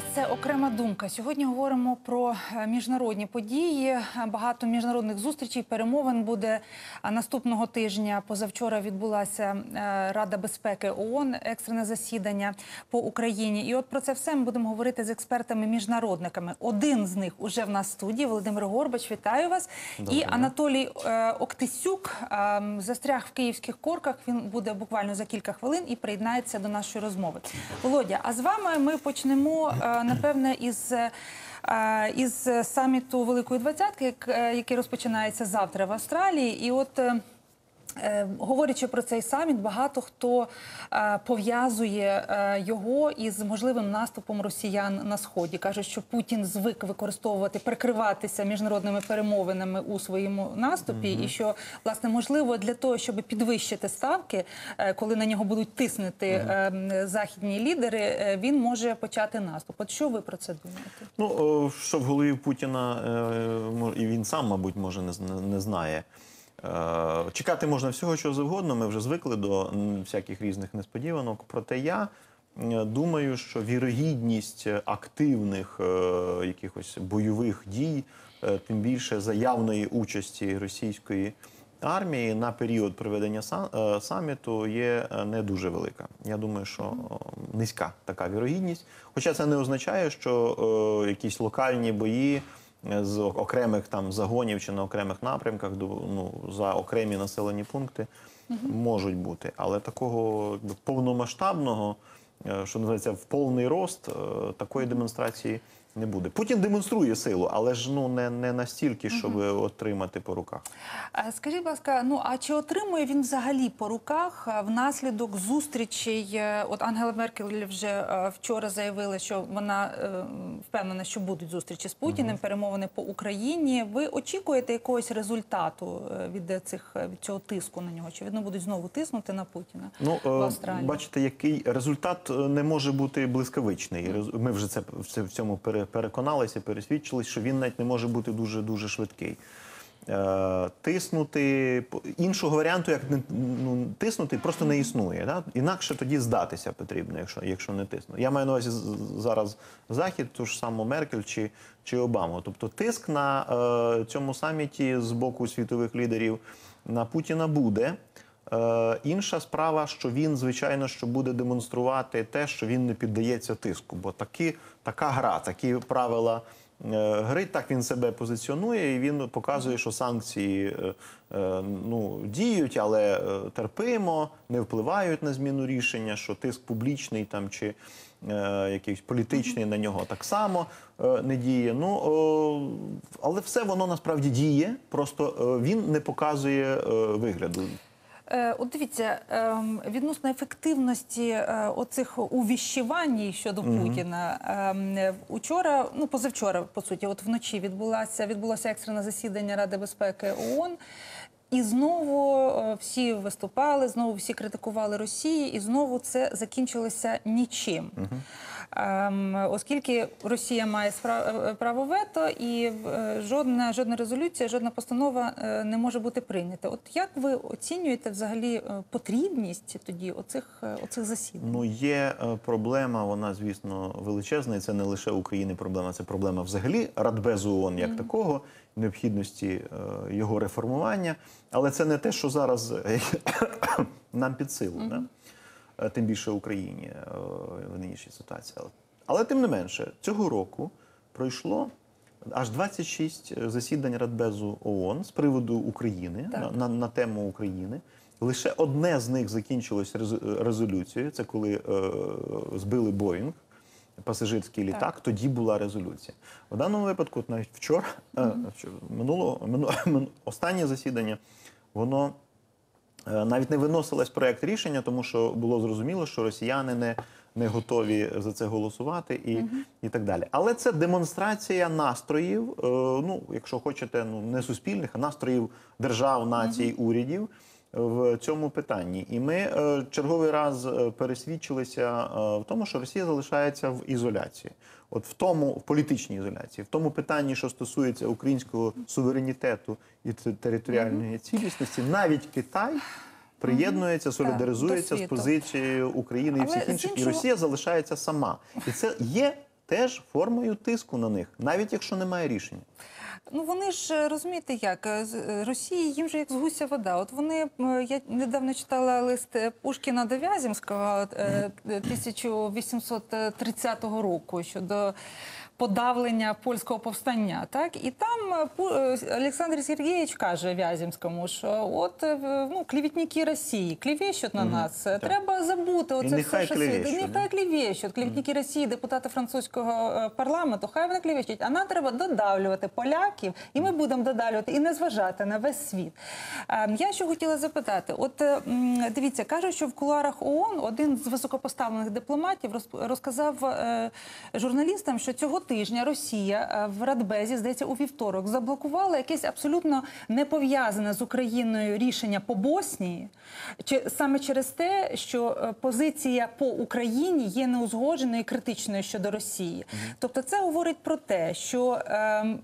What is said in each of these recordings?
вас це окрема думка. Сьогодні говоримо про е, міжнародні події. Багато міжнародних зустрічей, перемовин буде наступного тижня. Позавчора відбулася е, Рада безпеки ООН, екстрене засідання по Україні. І от про це все ми будемо говорити з експертами-міжнародниками. Один з них уже в нас в студії. Володимир Горбач, вітаю вас. І Анатолій е, Октисюк застряг в київських корках. Він буде буквально за кілька хвилин і приєднається до нашої розмови. Володя, а з вами ми почнемо напевне із. Із саміту Великої Двадцятки, е, який розпочинається завтра в Австралії, і от е, говорячи про цей саміт, багато хто е, пов'язує е, його із можливим наступом росіян на сході. кажуть, що Путін звик використовувати, прикриватися міжнародними перемовинами у своєму наступі, і що власне можливо для того, щоб підвищити ставки, е, коли на нього будуть тиснути е, м, західні лідери, е, він може почати наступ. От що ви про це думаєте? Ну, що в голові Путіна, е, і він сам, мабуть, може не знає. Е, Чекати можна всього, що завгодно. Ми вже звикли до всяких різних несподіванок. Проте я е, думаю, що вірогідність активних е, якихось бойових дій, тим більше заявної участі російської армії на період проведення саміту є не дуже велика. Я думаю, що низька така вірогідність. Хоча це не означає, що якісь локальні бої з окремих там загонів чи на окремих напрямках до- ну, за окремі населені пункти можуть бути. Але такого повномасштабного, е, що називається, в повний рост, е, такої демонстрації не буде. Путін демонструє силу, але ж ну не, не настільки, щоб отримати по руках. Скажіть, будь ласка, ну а чи отримує він взагалі по руках внаслідок зустрічей? е, От Ангела Меркель вже е, вчора заявила, що вона е, впевнена, що будуть зустрічі з Путіним, перемовини по Україні. Ви очікуєте якогось результату е, від цих від цього тиску на нього? Чи вони будуть знову тиснути на Путіна Ну, в е, Австралії? бачите, який результат е, не може бути блискавичний. Ми вже це в це- в цьому пере- переконалися, пересвідчились, що він навіть не може бути дуже дуже швидкий. Е, Тиснути іншого варіанту, як ну, тиснути, просто не існує. Да? Інакше тоді здатися потрібно, якщо, якщо не тиснути. Я маю на увазі зараз захід, ту ж саму Меркель чи, чи Обаму. Тобто тиск на е, цьому саміті з боку світових лідерів на Путіна буде. Е, інша справа, що він, звичайно, що буде демонструвати те, що він не піддається тиску, бо такі, така гра, такі правила е, гри, так він себе позиціонує, і він показує, що санкції е, ну, діють, але терпимо, не впливають на зміну рішення, що тиск публічний там чи якийсь політичний на нього так само не діє. Ну, але все воно насправді діє, просто він не показує вигляду. Е, От дивіться, ем, відносно ефективності е, оцих увіщувань щодо Путіна. ем, Учора, ну позавчора, по суті, от вночі відбулася відбулося екстрене засідання Ради безпеки ООН. І знову е, всі виступали, знову всі критикували Росію, і знову це закінчилося нічим. Ем, оскільки Росія має спра- е, право вето, і е, жодна жодна резолюція, жодна постанова е, не може бути прийнята. От як ви оцінюєте взагалі е, потрібність тоді оцих, е, оцих засідань? Ну, є е, проблема, вона, звісно, величезна, і це не лише України проблема, це проблема взагалі Радбезу ООН як такого, необхідності е, його реформування. Але це не те, що зараз е, нам під силу, да? Е, тим більше Україні е, в нинішній ситуації. Але, але тим не менше, цього року пройшло. Аж 26 засідань Радбезу ООН з приводу України на, на, на тему України. Лише одне з них закінчилось резолюцією. Це коли е, збили Боїнг, пасажирський літак. Тоді була резолюція. В даному випадку, навіть вчора, е, вчора минулого минуло, мину- останнє засідання, воно Е, навіть не виносилось проект рішення, тому що було зрозуміло, що росіяни не, не готові за це голосувати і, і так далі. Але це демонстрація настроїв, е, ну, якщо хочете, ну не суспільних, а настроїв держав, націй, урядів в цьому питанні. І ми е, черговий раз е, пересвідчилися е, в тому, що Росія залишається в ізоляції. От в тому в політичній ізоляції, в тому питанні, що стосується українського суверенітету і територіальної цілісності, навіть Китай приєднується, солідаризується з позицією України і всіх інших, і Росія залишається сама. І це є теж формою тиску на них, навіть якщо немає рішення. Ну вони ж е, розумієте, як е, з е, Росії їм же як з гуся вода. От вони я недавно читала лист Пушкіна до Вяземського е, 1830 року щодо подавлення польського повстання. Так і там е, е, Олександр Сергійович каже Вяземському, що от е, ну клівітники Росії клівещуть на нас. е, Треба забути оце нехай все, що світ. Нехай клівещуть. Клівітники Росії, депутати французького парламенту, хай вони клівещуть. А нам треба додавлювати поляків, і ми будемо додавлювати і не зважати на весь світ. Я що хотіла запитати: от дивіться, кажуть, що в кулуарах ООН один з високопоставлених дипломатів розказав журналістам, що цього тижня Росія е, в Радбезі, здається, у вівторок заблокувала якесь абсолютно не пов'язане з Україною рішення по Боснії, чи саме через те, що е, позиція по Україні є неузгодженою і критичною щодо Росії. Тобто, це говорить про те, що ем,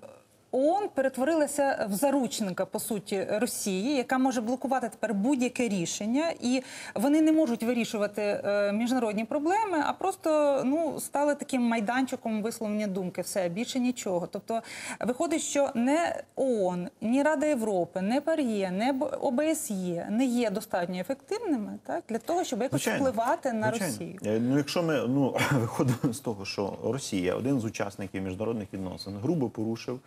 ООН перетворилася в заручника по суті Росії, яка може блокувати тепер будь-яке рішення, і вони не можуть вирішувати е, міжнародні проблеми, а просто ну стали таким майданчиком висловлення думки. Все більше нічого. Тобто виходить, що не ООН, ні Рада Європи, не ПАРЄ, не ОБСЄ не є достатньо ефективними, так для того, щоб якось Звичайно. впливати на Звичайно. Росію. Е, Ну, якщо ми ну виходимо з того, що Росія, один з учасників міжнародних відносин, грубо порушив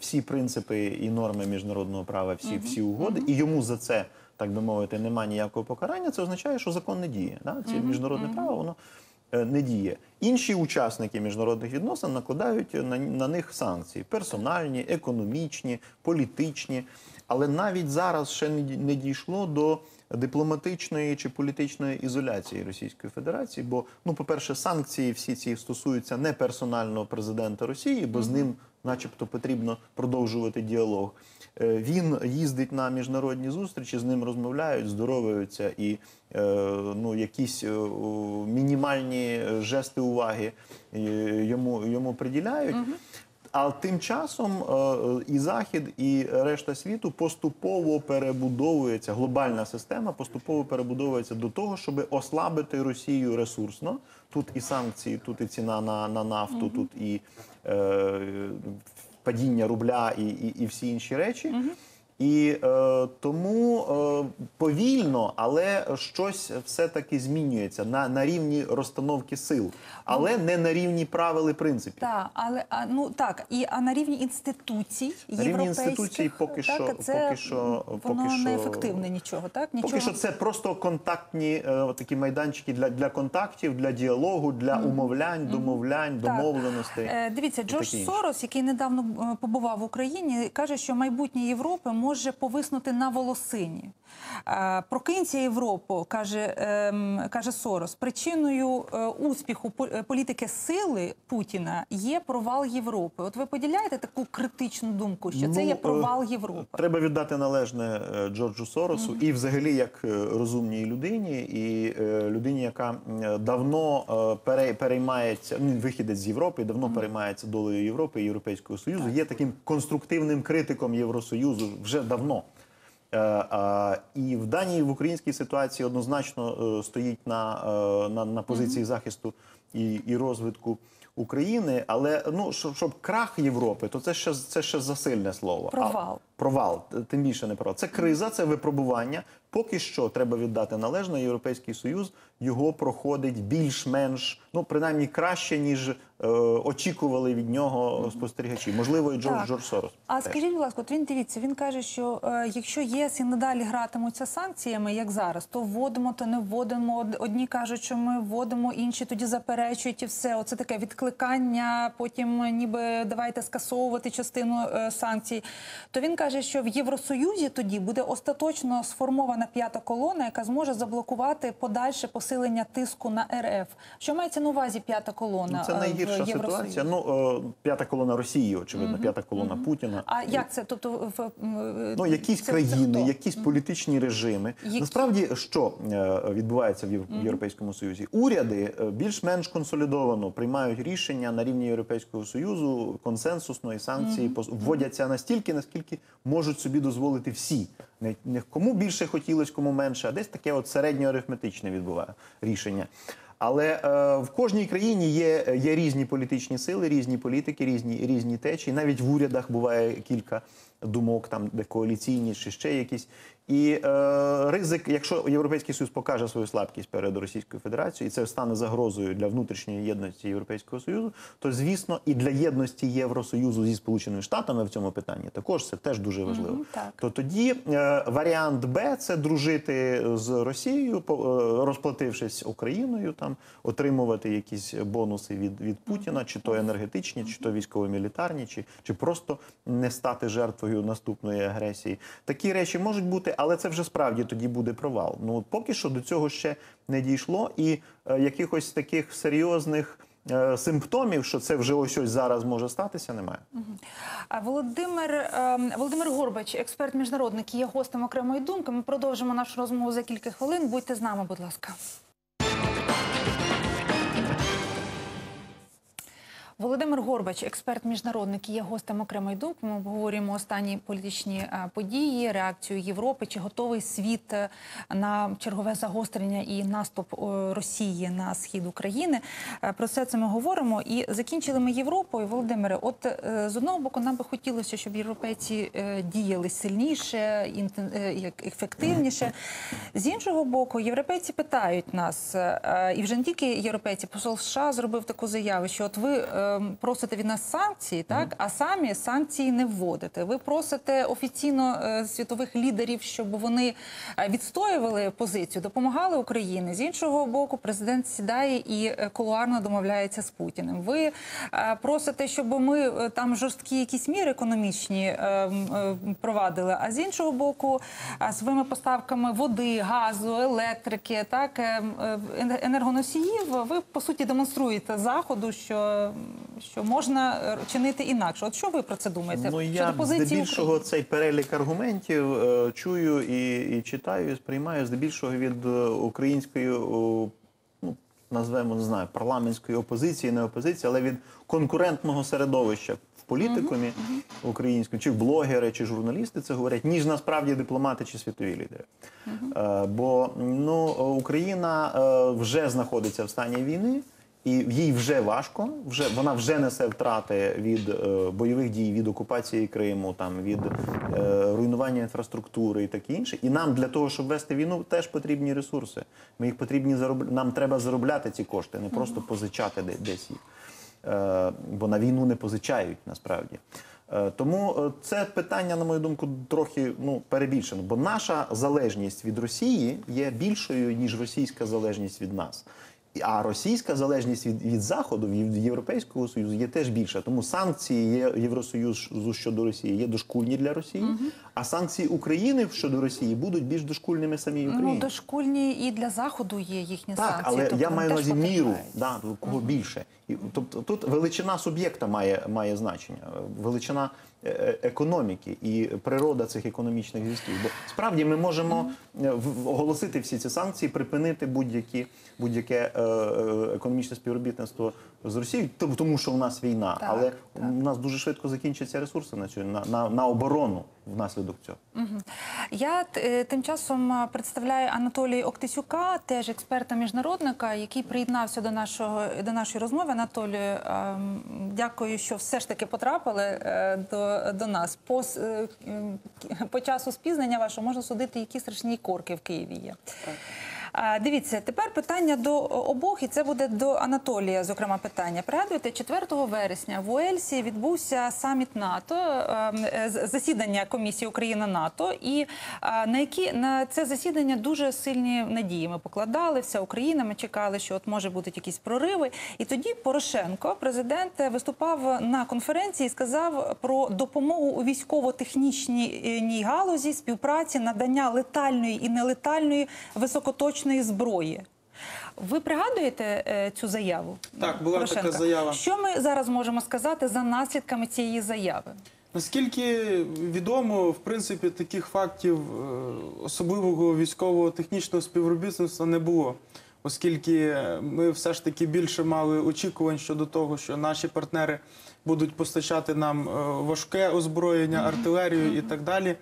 всі принципи і норми міжнародного права, всі, всі угоди, і йому за це, так би мовити, немає ніякого покарання, це означає, що закон не діє. Да? Це міжнародне право, воно е, не діє. Інші учасники міжнародних відносин накладають на, на них санкції: персональні, економічні, політичні. Але навіть зараз ще не дійшло до дипломатичної чи політичної ізоляції Російської Федерації. Бо, ну, по-перше, санкції всі ці стосуються не персонального президента Росії, бо з ним, начебто, потрібно продовжувати діалог. Е, Він їздить на міжнародні зустрічі, з ним розмовляють, здороваються і е, ну, якісь е, мінімальні жести уваги йому, йому приділяють. А тим часом е, і Захід, і решта світу поступово перебудовується, глобальна система поступово перебудовується до того, щоб ослабити Росію ресурсно. Тут і санкції, тут і ціна на, на нафту, тут і е, падіння рубля, і, і, і всі інші речі. І е, тому е, повільно, але щось все-таки змінюється на, на рівні розстановки сил, але не на рівні правил і принципів. Так, але а, ну так, і а на рівні інституцій На рівні інституцій поки так, що- це, поки що- воно поки що- не ефективне нічого, так нічого. Поки що це просто контактні е, такі майданчики для, для контактів, для діалогу, для умовлянь, домовлянь, Так. домовленостей. Е, Дивіться, Джордж. Сорос, який недавно е, побував в Україні, каже, що майбутнє Європи може повиснути на волосині. Прокинься Європу, каже, ем, каже Сорос. Причиною е, успіху е, політики сили Путіна є провал Європи. От ви поділяєте таку критичну думку, що це Ну, є е, провал Європи? Треба віддати належне Джорджу Соросу і, взагалі, як розумній людині, і людині, яка давно пере- переймається, ну, вихідець з Європи, давно переймається долею Європи і Європейського Союзу. Є таким конструктивним критиком Євросоюзу вже давно. Е, І в даній в українській ситуації однозначно е, стоїть на, е, на, на позиції захисту і, і розвитку України. Але ну щоб, щоб крах Європи, то це ще це ще засильне слово. Провал. А, провал, тим більше не провал. Це криза, це випробування. Поки що треба віддати належне. Європейський союз його проходить більш-менш, ну принаймні краще ніж очікували від нього спостерігачі. Можливо, і Джордж Джордж Сорос. А теж. скажіть, будь ласка, от він дивіться, він каже, що е, якщо єс і надалі гратимуться санкціями, як зараз, то вводимо, то не вводимо. Одні кажуть, що ми вводимо, інші тоді заперечують і все. Оце таке відкликання. Потім е, ніби давайте скасовувати частину е, санкцій. То він каже, що в Євросоюзі тоді буде остаточно сформована п'ята колона, яка зможе заблокувати подальше посилення тиску на РФ. Що мається на увазі п'ята колона? Ну, це е, Євросоюзі? ситуація. Ну, е, п'ята колона Росії, очевидно, п'ята колона Путіна. А як це? Тобто в Ну, якісь це- країни, якісь політичні режими. Які? Насправді, що е, відбувається в Єв- в Європейському Союзі? Уряди е, більш-менш консолідовано приймають рішення на рівні Європейського Союзу консенсусно і санкції пос- вводяться настільки, наскільки можуть собі дозволити всі. Не, не кому більше хотілось, кому менше, а десь таке от середньоарифметичне відбуває рішення. Але е, в кожній країні є, є різні політичні сили, різні політики, різні, різні течії. Навіть в урядах буває кілька думок, там де коаліційні чи ще якісь. І е, ризик, якщо Європейський Союз покаже свою слабкість перед Російською Федерацією, і це стане загрозою для внутрішньої єдності Європейського Союзу, то звісно і для єдності Євросоюзу зі Сполученими Штатами в цьому питанні також це теж дуже важливо. Мгм, так. То тоді е, варіант Б це дружити з Росією, по- е, розплатившись Україною, там отримувати якісь бонуси від, від Путіна, чи то енергетичні, чи то військово-мілітарні, чи, чи просто не стати жертвою наступної агресії. Такі речі можуть бути, але це вже справді тоді буде провал. Ну поки що до цього ще не дійшло, і е, якихось таких серйозних. е, Симптомів, що це вже ось ось зараз може статися, немає. Володимир ем, Володимир Горбач, експерт міжнародник, є гостем окремої думки. Ми продовжимо нашу розмову за кілька хвилин. Будьте з нами, будь ласка. Володимир Горбач, експерт міжнародник, є гостем окремої думки. Ми обговорюємо останні політичні е, події, реакцію Європи. Чи готовий світ е, на чергове загострення і наступ е, Росії на схід України? Про все це ми говоримо. І закінчили ми Європою. Володимире, от з одного боку, нам би хотілося, щоб європейці діяли сильніше, ефективніше. З іншого боку, європейці питають нас, і вже не тільки європейці, посол США зробив таку заяву, що от ви просите від нас санкції, так а самі санкції не вводите. Ви просите офіційно е, світових лідерів, щоб вони е, відстоювали позицію, допомагали Україні. З іншого боку, президент сідає і е, кулуарно домовляється з Путіним. Ви просите, щоб ми там жорсткі якісь міри економічні е, м, е, провадили. А з іншого боку, своїми поставками води, газу, електрики, так е, м, е, ен- енергоносіїв, ви по суті демонструєте заходу, що, що можна е, чинити інакше. От що ви про це думаєте? Ну я здебільшого України? цей перелік аргументів е, чую і, і читаю, і сприймаю здебільшого від е, української, о, ну назвемо не знаю, парламентської опозиції, не опозиції, але від конкурентного середовища в політикумі українському, чи блогери, чи журналісти це говорять, ніж насправді дипломати чи світові лідери. Е, бо ну Україна е, вже знаходиться в стані війни. І їй вже важко, вже вона вже несе втрати від е, бойових дій, від окупації Криму, там від е, руйнування інфраструктури і таке інше. І нам для того, щоб вести війну, теж потрібні ресурси. Ми їх потрібні зароб... Нам треба заробляти ці кошти, не просто позичати десь їх. Е, бо на війну не позичають насправді. Е, Тому е, це питання, на мою думку, трохи ну перебільшено. Бо наша залежність від Росії є більшою ніж російська залежність від нас. А російська залежність від, від заходу, від Європейського союзу є теж більша. Тому санкції є Євросоюзу щодо Росії є дошкульні для Росії, а санкції України щодо Росії будуть більш дошкульними самій Україні. Ну, дошкульні і для заходу є їхні Так, санкції. але тобто я маю на увазі міру, да, кого більше. І, тобто тут величина суб'єкта має, має значення, величина економіки і природа цих економічних зв'язків. Бо справді ми можемо е, оголосити всі ці санкції, припинити будь-які будь-яке е, е, економічне співробітництво з Росією, тому що у нас війна, Так, але так. у нас дуже швидко закінчаться ресурси на цю на, на, на оборону внаслідок цього. Я е, тим часом представляю Анатолія Октисюка, теж експерта міжнародника, який приєднався до нашого до нашої розмови. Анатолію, дякую, що все ж таки потрапили е, до, до нас. По, е, по часу спізнення вашого можна судити, які страшні корки в Києві є. А, Дивіться, тепер питання до обох, і це буде до Анатолія, зокрема, питання. Пригадуєте, 4 вересня в Уельсі відбувся саміт НАТО, ем, е, засідання комісії Україна НАТО, і на які на це засідання дуже сильні надії ми покладали. Вся Україна. Ми чекали, що от може бути якісь прориви. І тоді Порошенко, президент, виступав на конференції і сказав про допомогу у військово-технічній галузі, співпраці, надання летальної і нелетальної високоточної зброї. Ви пригадуєте е, цю заяву? Так, була така заява. Що ми зараз можемо сказати за наслідками цієї заяви? Наскільки відомо, в принципі, таких фактів е, особливого військового технічного співробітництва не було, оскільки ми все ж таки більше мали очікувань щодо того, що наші партнери будуть постачати нам е, важке озброєння, артилерію і так далі.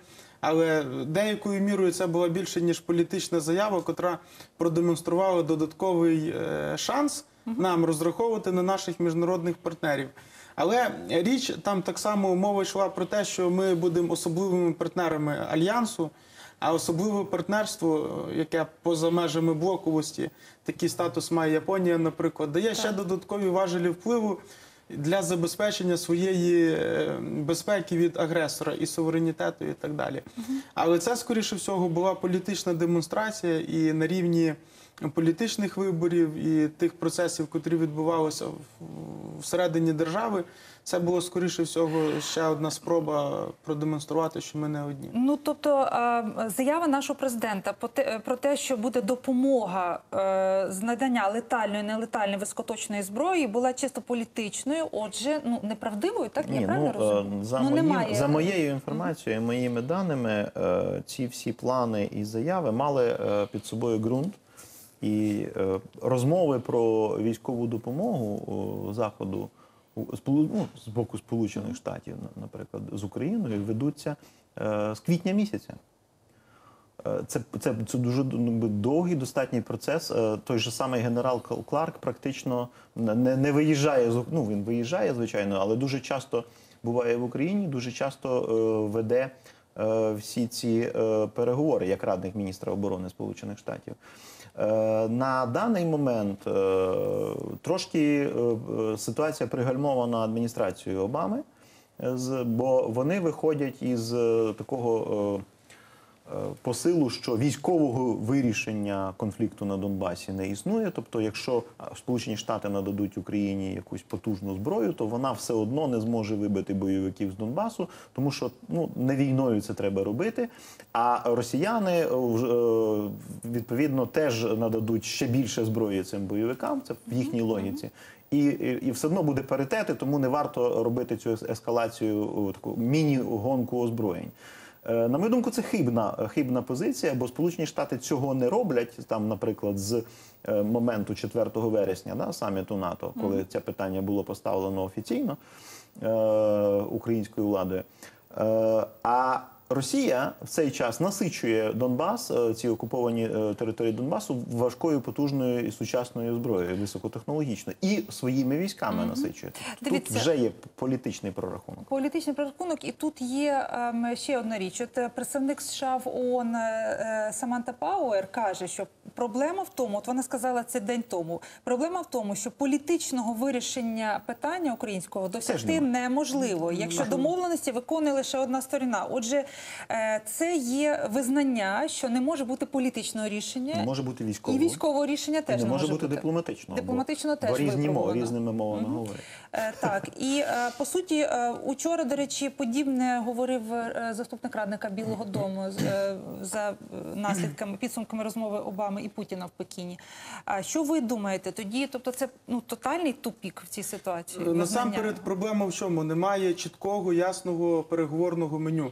Але деякою мірою це була більше ніж політична заява, котра продемонструвала додатковий е, шанс нам розраховувати на наших міжнародних партнерів. Але річ там так само мова йшла про те, що ми будемо особливими партнерами альянсу. А особливе партнерство, е, яке поза межами блоковості, такий статус має Японія, наприклад, дає ще додаткові важелі впливу для забезпечення своєї е, безпеки від агресора і суверенітету, і так далі. Але це, скоріше всього, була політична демонстрація, і на рівні політичних виборів і тих процесів, котрі відбувалися в- всередині держави, це було скоріше всього ще одна спроба продемонструвати, що ми не одні. Ну тобто заява нашого президента про те, про те, що буде допомога е, з надання летальної, нелетальної високоточної зброї, була чисто політичною. Отже, ну неправдивою, так я Ні, правильно ну, е, розумію? за, ну, моїм, немає. за моєю інформацією, моїми даними, е, ці всі плани і заяви мали під собою ґрунт. І е, розмови про військову допомогу заходу ну, з боку Сполучених Штатів, наприклад, з Україною ведуться е, з квітня місяця. Е, Це, це, це дуже ну, довгий достатній процес. Той же самий генерал Кларк практично не, не виїжджає ну він виїжджає, звичайно, але дуже часто буває в Україні, дуже часто веде всі ці переговори як радник міністра оборони Сполучених Штатів. Е, На даний момент е, трошки е, ситуація пригальмована адміністрацією Обами, бо вони виходять із такого. Посилу, що військового вирішення конфлікту на Донбасі не існує. Тобто, якщо Сполучені Штати нададуть Україні якусь потужну зброю, то вона все одно не зможе вибити бойовиків з Донбасу, тому що ну не війною це треба робити. А росіяни е, е, відповідно теж нададуть ще більше зброї цим бойовикам. Це в їхній логіці. І, і, і все одно буде паритети, тому не варто робити цю ескалацію, таку міні-гонку озброєнь. Е, На мою думку, це хибна, хибна позиція, бо Сполучені Штати цього не роблять. Там, наприклад, з е, моменту 4 вересня, да, саміту НАТО, коли це питання було поставлено офіційно е, українською владою. Е, а Росія в цей час насичує Донбас, е, ці окуповані е, території Донбасу, важкою, потужною і сучасною зброєю, високотехнологічною, і своїми військами насичує. Дивіться. Тут вже є політичний прорахунок. Політичний прорахунок, і тут є ем, ще одна річ. От е, представник США в ООН е, Саманта Пауер каже, що проблема в тому, от вона сказала це день тому. Проблема в тому, що політичного вирішення питання українського досягти неможливо, якщо домовленості виконує лише одна сторона. Отже, це є визнання, що не може бути політичного рішення, Не може бути військового. і військового. рішення теж не може бути дипломатичного. Дипломатично теж бо різні мови, різними мовами говорять. Е, Так, і е, по суті, е, учора, до речі, подібне говорив е, заступник радника Білого Дому з, е, за е, наслідками підсумками розмови Обами і Путіна в Пекіні. А що ви думаєте тоді? Тобто, це ну тотальний тупік в цій ситуації? Насамперед, проблема в чому? Немає чіткого, ясного переговорного меню.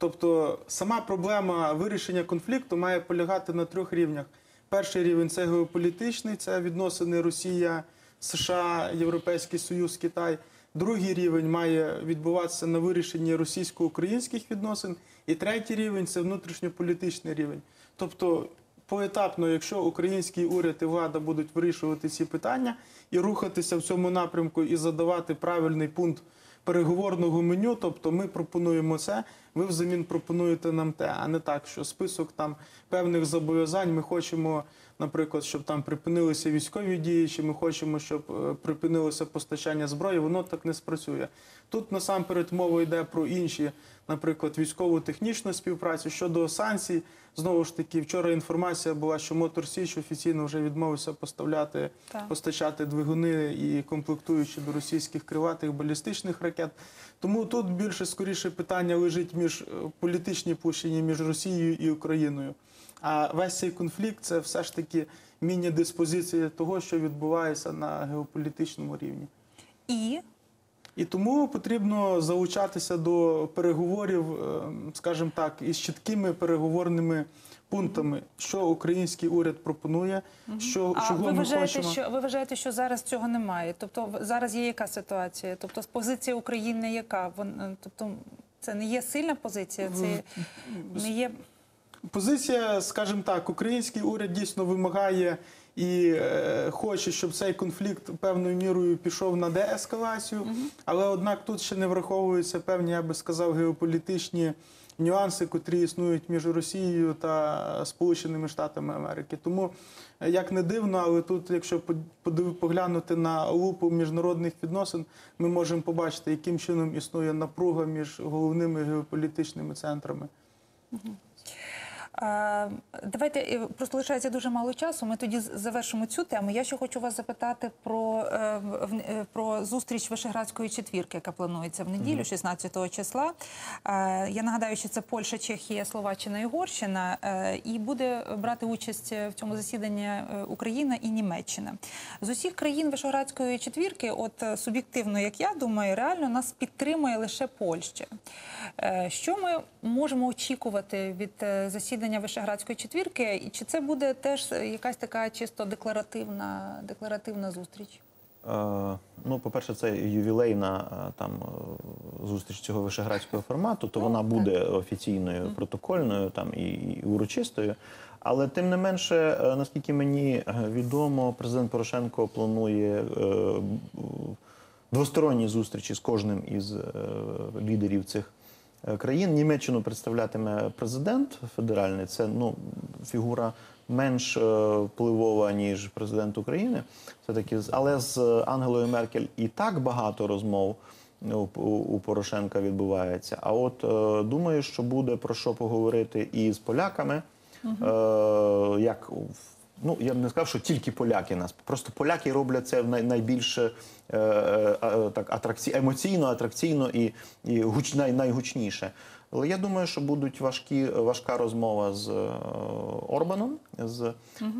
Тобто, сама проблема вирішення конфлікту має полягати на трьох рівнях. Перший рівень це геополітичний, це відносини Росія, США, Європейський Союз, Китай. Другий рівень має відбуватися на вирішенні російсько-українських відносин. І третій рівень це внутрішньополітичний рівень. Тобто, поетапно, якщо український уряд і влада будуть вирішувати ці питання і рухатися в цьому напрямку і задавати правильний пункт переговорного меню, тобто ми пропонуємо це, ви взамін пропонуєте нам те, а не так, що список там певних зобов'язань ми хочемо, наприклад, щоб там припинилися військові дії, чи ми хочемо, щоб е, припинилося постачання зброї, воно так не спрацює. Тут насамперед мова йде про інші, наприклад, військово-технічну співпрацю щодо санкцій. Знову ж таки, вчора інформація була, що Мотор Січ офіційно вже відмовився поставляти Так. постачати двигуни і комплектуючі до російських крилатих балістичних ракет. Тому тут більше скоріше питання лежить між е, політичній площині між Росією і Україною. А весь цей конфлікт це все ж таки міні-диспозиція того, що відбувається на геополітичному рівні. і І тому потрібно залучатися до переговорів, е, скажімо так, із чіткими переговорними пунктами, що український уряд пропонує, що а чого ви ми вважаєте, хочемо. що ви вважаєте, що зараз цього немає? Тобто зараз є яка ситуація? Тобто позиція України яка? Вон, е, тобто Це не є сильна позиція, це не є Позиція, скажімо так, український уряд дійсно вимагає і е, хоче, щоб цей конфлікт певною мірою пішов на деескалацію. Але однак тут ще не враховуються певні, я би сказав, геополітичні нюанси, котрі існують між Росією та Сполученими Штатами Америки. Тому, е, як не дивно, але тут, якщо поглянути на лупу міжнародних відносин, ми можемо побачити, яким чином існує напруга між головними геополітичними центрами. Е, Давайте просто лишається дуже мало часу. Ми тоді завершимо цю тему. Я ще хочу вас запитати про, е, е, про зустріч Вишеградської четвірки, яка планується в неділю, 16 числа. Я нагадаю, що це Польща, Чехія, Словаччина і Угорщина. Е, І буде брати участь в цьому засіданні Україна і Німеччина. З усіх країн Вишеградської четвірки, от суб'єктивно, як я думаю, реально нас підтримує лише Польща. Що ми можемо очікувати від е, засідання Вишеградської четвірки? І чи це буде теж е, якась така чисто декларативна, декларативна зустріч? Е, Ну, по-перше, це ювілейна е, там зустріч цього вишеградського формату, то Ну, вона так. буде офіційною, протокольною там і, і урочистою. Але тим не менше, наскільки мені відомо, президент Порошенко планує двосторонні зустрічі з кожним із лідерів цих країн. Німеччину представлятиме президент федеральний. Це ну фігура менш е, впливова ніж президент України. Все таки, але з Ангелою Меркель і так багато розмов. У, Порошенка відбувається. А от е, думаю, що буде про що поговорити і з поляками. Е, як ну я б не сказав, що тільки поляки нас. Просто поляки роблять це в най, е, е, е, так атракці, емоційно, атракційно і, і гуч, най, найгучніше. Але я думаю, що будуть важкі, важка розмова з е, Орбаном, з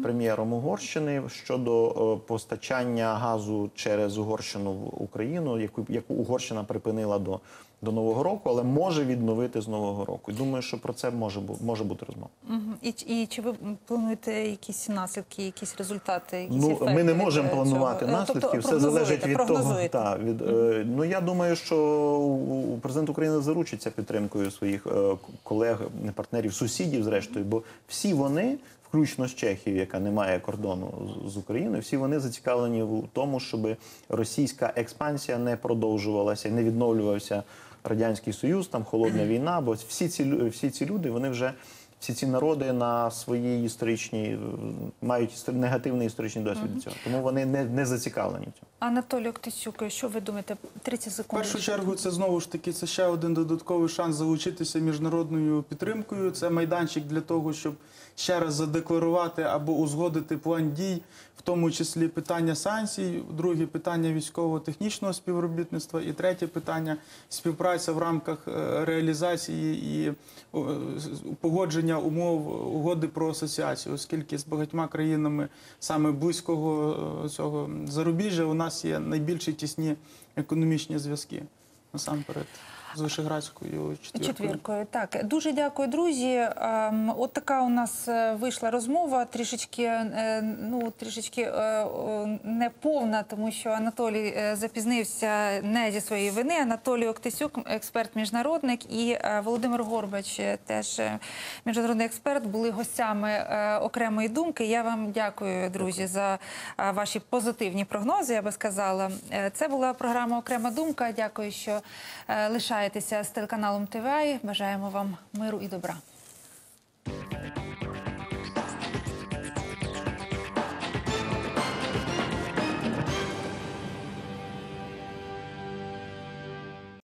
прем'єром Угорщини щодо е, постачання газу через Угорщину в Україну, яку, яку Угорщина припинила до, до Нового року, але може відновити з Нового року. І Думаю, що про це може, бу- може бути розмова. Мгм. І, і чи ви плануєте якісь наслідки, якісь результати? Якісь Ну, ми не можемо планувати цього? Е, наслідки. тобто, Все залежить від того. Та, від, е, ну я думаю, що президент України заручиться підтримкою своїх е, колег, не партнерів, сусідів, зрештою, бо всі вони. Включно з Чехією, яка не має кордону з- з Україною, всі вони зацікавлені в тому, щоб російська експансія не продовжувалася, не відновлювався радянський союз, там холодна війна. Бо всі ці всі ці люди, вони вже всі ці народи на своїй історичній е, мають негативний історичний досвід від цього. Тому вони не, не зацікавлені цьому. Анатолій Октисюк, що ви думаєте? 30 В секунд. першу чергу, це знову ж таки це ще один додатковий шанс залучитися міжнародною підтримкою. Це майданчик для того, щоб ще раз задекларувати або узгодити план дій, в тому числі питання санкцій, друге питання військово-технічного співробітництва, і третє питання співпраця в рамках е, реалізації і погодження умов угоди про асоціацію, оскільки з багатьма країнами саме близького е, цього зарубіжжя у нас є найбільші тісні економічні зв'язки насамперед з Вишеградською четвіркою. Четвіркою, так дуже дякую, друзі. Ем, От така у нас е, вийшла розмова. Трішечки е, ну трішечки е, неповна, тому що Анатолій запізнився не зі своєї вини. Анатолій Октисюк, експерт міжнародник, і Володимир Горбач, теж міжнародний експерт, були гостями окремої думки. Я вам дякую, друзі, за ваші позитивні прогнози. Я би сказала, це була програма Окрема думка. Дякую, що е, залишаєтеся з телеканалом ТВА. Бажаємо вам миру і добра.